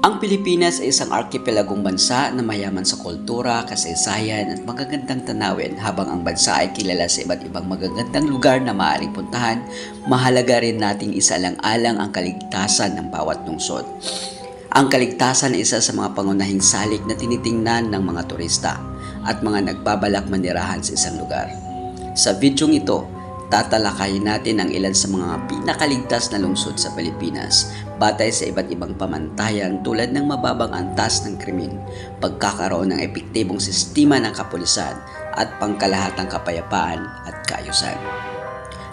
Ang Pilipinas ay isang archipelagong bansa na mayaman sa kultura, kasaysayan at magagandang tanawin habang ang bansa ay kilala sa iba't ibang magagandang lugar na maaaring puntahan, mahalaga rin nating isalang-alang ang kaligtasan ng bawat lungsod. Ang kaligtasan ay isa sa mga pangunahing salik na tinitingnan ng mga turista at mga nagbabalak manirahan sa isang lugar. Sa videong ito, tatalakayin natin ang ilan sa mga pinakaligtas na lungsod sa Pilipinas batay sa iba't ibang pamantayan tulad ng mababang antas ng krimen, pagkakaroon ng epektibong sistema ng kapulisan at pangkalahatang kapayapaan at kaayusan.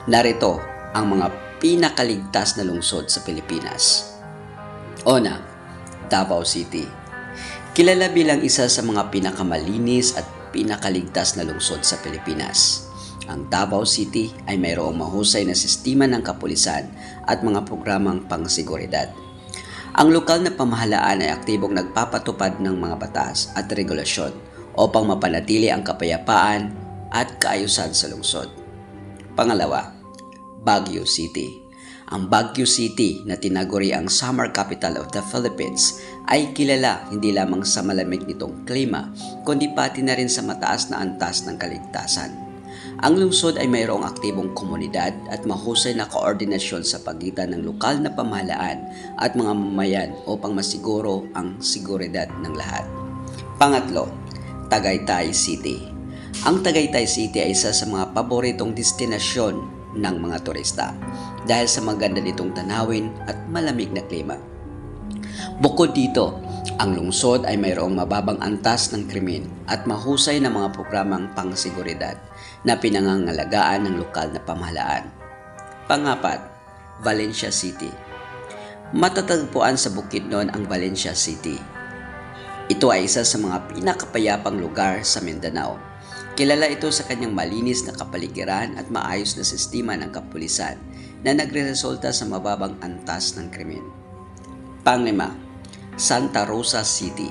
Narito ang mga pinakaligtas na lungsod sa Pilipinas. Una, Davao City. Kilala bilang isa sa mga pinakamalinis at pinakaligtas na lungsod sa Pilipinas. Ang Davao City ay mayroong mahusay na sistema ng kapulisan at mga programang pangseguridad. Ang lokal na pamahalaan ay aktibong nagpapatupad ng mga batas at regulasyon upang mapanatili ang kapayapaan at kaayusan sa lungsod. Pangalawa, Baguio City. Ang Baguio City na tinaguri ang summer capital of the Philippines ay kilala hindi lamang sa malamig nitong klima kundi pati na rin sa mataas na antas ng kaligtasan. Ang lungsod ay mayroong aktibong komunidad at mahusay na koordinasyon sa pagitan ng lokal na pamahalaan at mga mamayan upang masiguro ang seguridad ng lahat. Pangatlo, Tagaytay City. Ang Tagaytay City ay isa sa mga paboritong destinasyon ng mga turista dahil sa maganda nitong tanawin at malamig na klima. Bukod dito, ang lungsod ay mayroong mababang antas ng krimen at mahusay na mga programang pangseguridad na pinangangalagaan ng lokal na pamahalaan. Pangapat, Valencia City. Matatagpuan sa Bukidnon ang Valencia City. Ito ay isa sa mga pinakapayapang lugar sa Mindanao. Kilala ito sa kanyang malinis na kapaligiran at maayos na sistema ng kapulisan na nagreresulta sa mababang antas ng krimen. Panglima, Santa Rosa City.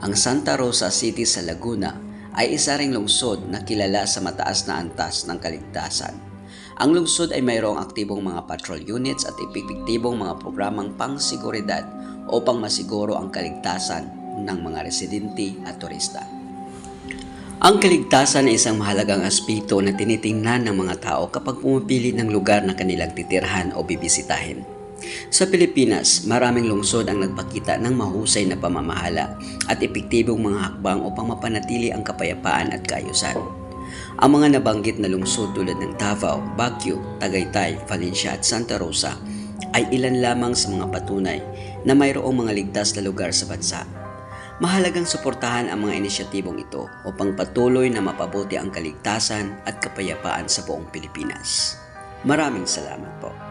Ang Santa Rosa City sa Laguna ay isa ring lungsod na kilala sa mataas na antas ng kaligtasan. Ang lungsod ay mayroong aktibong mga patrol units at epektibong mga programang pangseguridad upang masiguro ang kaligtasan ng mga residente at turista. Ang kaligtasan ay isang mahalagang aspeto na tinitingnan ng mga tao kapag pumipili ng lugar na kanilang titirhan o bibisitahin. Sa Pilipinas, maraming lungsod ang nagpakita ng mahusay na pamamahala at epektibong mga hakbang upang mapanatili ang kapayapaan at kaayusan. Ang mga nabanggit na lungsod tulad ng Davao, Baguio, Tagaytay, Valencia at Santa Rosa ay ilan lamang sa mga patunay na mayroong mga ligtas na lugar sa bansa. Mahalagang suportahan ang mga inisyatibong ito upang patuloy na mapabuti ang kaligtasan at kapayapaan sa buong Pilipinas. Maraming salamat po.